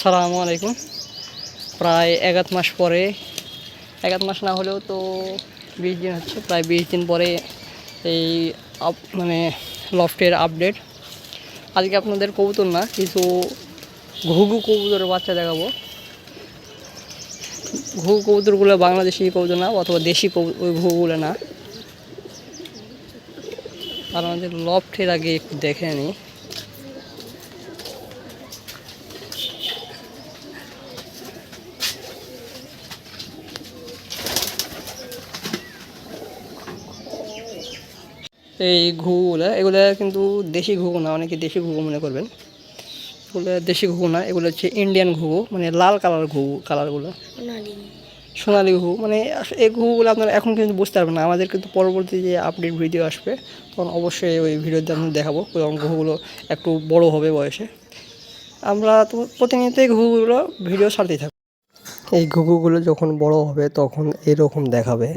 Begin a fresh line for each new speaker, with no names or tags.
আসসালামু আলাইকুম। প্রায় এগাত মাস পরে এগাত মাস না হলেও তো বিশ দিন হচ্ছে, প্রায় বিশ দিন পরে এই মানে লফটের আপডেট। আজকে আপনাদের কবুতর না, কিছু ঘুঘু কবুতরের বাচ্চা দেখাবো। ঘুঘু কবুতরগুলো বাংলাদেশি কবুতর না, অথবা দেশি ওই ঘুঘুগুলো না। আর আমাদের লফটের আগে একটু দেখে নিই এই ঘুঘুগুলো এগুলো কিন্তু দেশি ঘুঘু না অনেকে দেশি ঘুঘু মনে করবেন। এগুলো দেশি ঘুঘু না এগুলো হচ্ছে ইন্ডিয়ান ঘুঘু মানে লাল কালার ঘুঘু কালারগুলো।
সোনালি।
ঘুঘু মানে এই ঘুঘুগুলো আপনারা এখন কিন্তু বুঝতে পারবেন না। আমাদের কিন্তু পরবর্তী যে আপডেট ভিডিও আসবে তখন অবশ্যই ওই ভিডিওতে আমি দেখাবো এবং ঘুঘুগুলো একটু বড় হবে বয়সে। আমরা তো প্রতিনিয়ত এই ঘুঘুগুলো ভিডিও ছাড়তেই থাকব এই ঘুঘুগুলো যখন বড় হবে তখন এরকম দেখাবে।